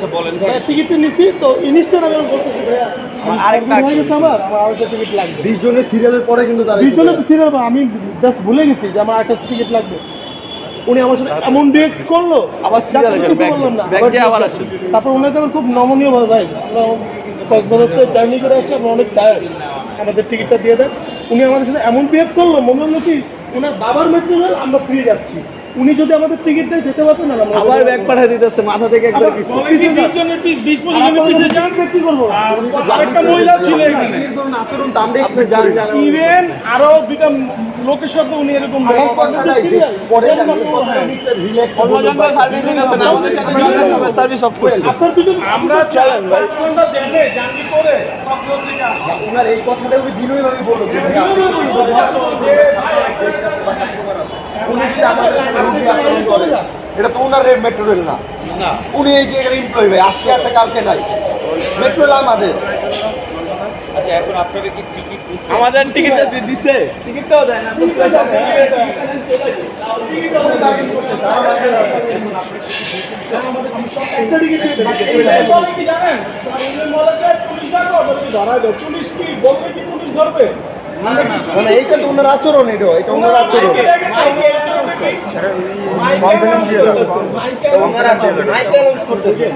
আচ্ছা বলেন টিকিটটা নিছি তো ইনস্ট্যান্ট আমি বলতেছি ভাইয়া আরেকটা হয়ে আমার আমার টিকিট লাগবে। বিশ জনের সিরিয়ালের পরে কিন্তু তারা দুইজনে ছিল আমি জাস্ট ভুলে গেছি যে আমার একটা টিকিট লাগবে। উনি আমার সাথে এমন ডিরেক্ট করল আবার বললাম না, আবার আসেন। তারপর ওনাকে আমার খুব নমনীয় ভাবে ভাই আমরা কয়েক বছর তো জার্নি করে আসছি আমরা অনেক টায়ার্ড আমাদের টিকিটটা দিয়ে দেন। উনি আমাদের সাথে এমন বিহেভ করল মনে হলো কি ওনার বাবার রেল আমরা ফিরে যাচ্ছি। উনি যদি আমাদের টিকিট দেয় যেতে পারতেন না আবার ব্যাগ পাঠিয়ে দিতেছে মাথা থেকে একবার কি করব? আরেকটা মহিলা ছিল এখানে। ইভেন আরও দুইটা লোকের সাথে উনি এরকম। আমি বলব, আপনার দুজন আমরা চালান ভাই ঘণ্টা জেনে করে কক্সবাজার থেকে আসলাম ওনার এই কথাটা উনি বিনয়ভাবে বলল। যে আমাদের সাথে রুগী আচরণ করে, এটা তো ওনার মেট্রো রেল না। উনি এই যে এখানে এমপ্লয় ভাই আজকে আছে কালকে নাই। মেট্রো রেল আমাদের। আচ্ছা এখন আপনারা কি টিকিট আমাদের টিকিটটা দিয়ে দিছে। টিকিটটাও দেয় না ধরা যায় পুলিশ কি বলবে কি পুলিশ ধরবে মানে এইটা তো ওনার আচরণ এটা এটা ওনার আচরণ। ওনার আচরণ করতেছে।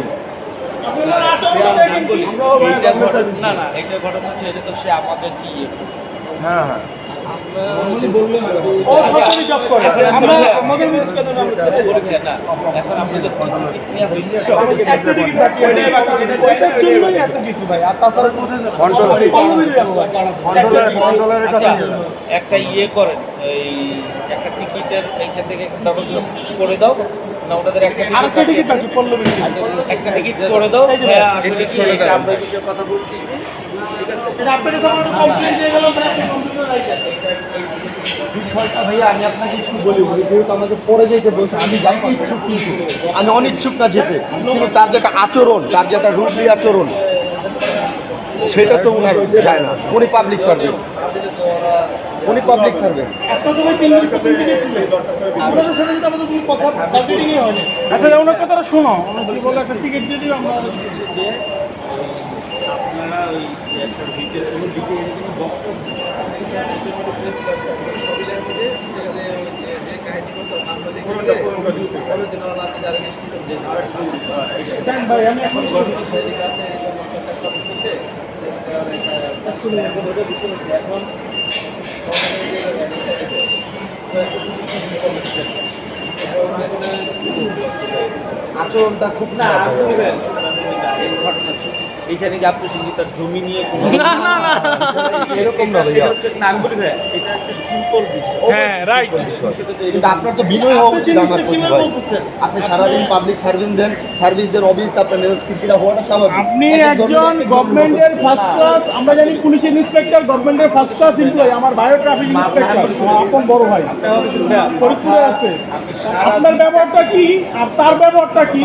না না এটা ঘটনা হচ্ছে এটা তো সে আমাদের কি হ্যাঁ হ্যাঁ। ও সরকারি জব করে। আমরা আমাদের না এখন আপনাদের টিকিট নেওয়া হয়েছে সব একটা ইয়ে করেন এই একটা টিকিটের এইখান থেকে একটা ব্যবস্থা করে দাও। না ওনাদের একটা আরেকটা টিকিট বাকি পল্লবী একটা টিকিট করে দাও। হ্যাঁ আসলে কি এই আমরা এই কথা বলছি? এটা আপনাকে যখন কমপ্লেন দিয়ে গেল আপনি কম্পিউটার রাখেন বিষয়টা ভাইয়া আমি আপনাকে একটু বলি উনি যেহেতু আমাকে পরে যেতে বলছে আমি যাইতে ইচ্ছুক কিন্তু আমি অনিচ্ছুক না যেতে কিন্তু তার যে একটা আচরণ তার যে একটা রুডলি আচরণ সেটা তো উনার যায় না উনি পাবলিক সার্ভেন্ট উনি পাবলিক সার্ভেন্ট আচ্ছা ওনার কথাটা শোনো একটা টিকিট দিয়ে দিবে আমরা আপনারা ওই একটা ডিটেল কোনো ডিটেল কোনো বক্তব্য প্রেস সবিলের মধ্যে সেখানে যে যে কাহিনী করতে আমরা দেখি পরের দিন ওরা যারা স্টুডেন্ট যে ভাই আমি এখন আছে এই একটা করতে এখন আচরণটা খুব না ঘটনা এইখানে কি আপনি জমি নিয়ে কোনো না, না, না। এরকম না ভাইয়া। হচ্ছে না আমি বলি ভাই, এটা একটা সিম্পল বিষয়। হ্যাঁ রাইট কিন্তু আপনার তো বিনয় হওয়া উচিত আমার প্রতি ভাই। আপনি সারাদিন পাবলিক সার্ভিস দেন সার্ভিস দেন অফিস আপনার মেজাজ হওয়াটা স্বাভাবিক। আপনি এক এক একজন গভর্নমেন্টের ফার্স্ট ক্লাস আমরা জানি পুলিশের ইন্সপেক্টর গভর্নমেন্টের ফার্স্ট ক্লাস এমপ্লয়ি আমার বায়ো ট্রাফিক ইন্সপেক্টর আপন বড় ভাই। ফরিদপুরে আছে। আপনার ব্যবহারটা কি? আর তার ব্যবহারটা কি।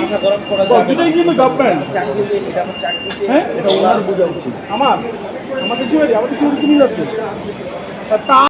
দুটোই কিন্তু গভর্নমেন্ট চাকরি এটা আমার চাকরিতে হ্যাঁ? এটা ওনার বোঝা উচিত। আমার? আমাদের শিবাজি আমাদের শিবাজি তুমি যাচ্ছে। তা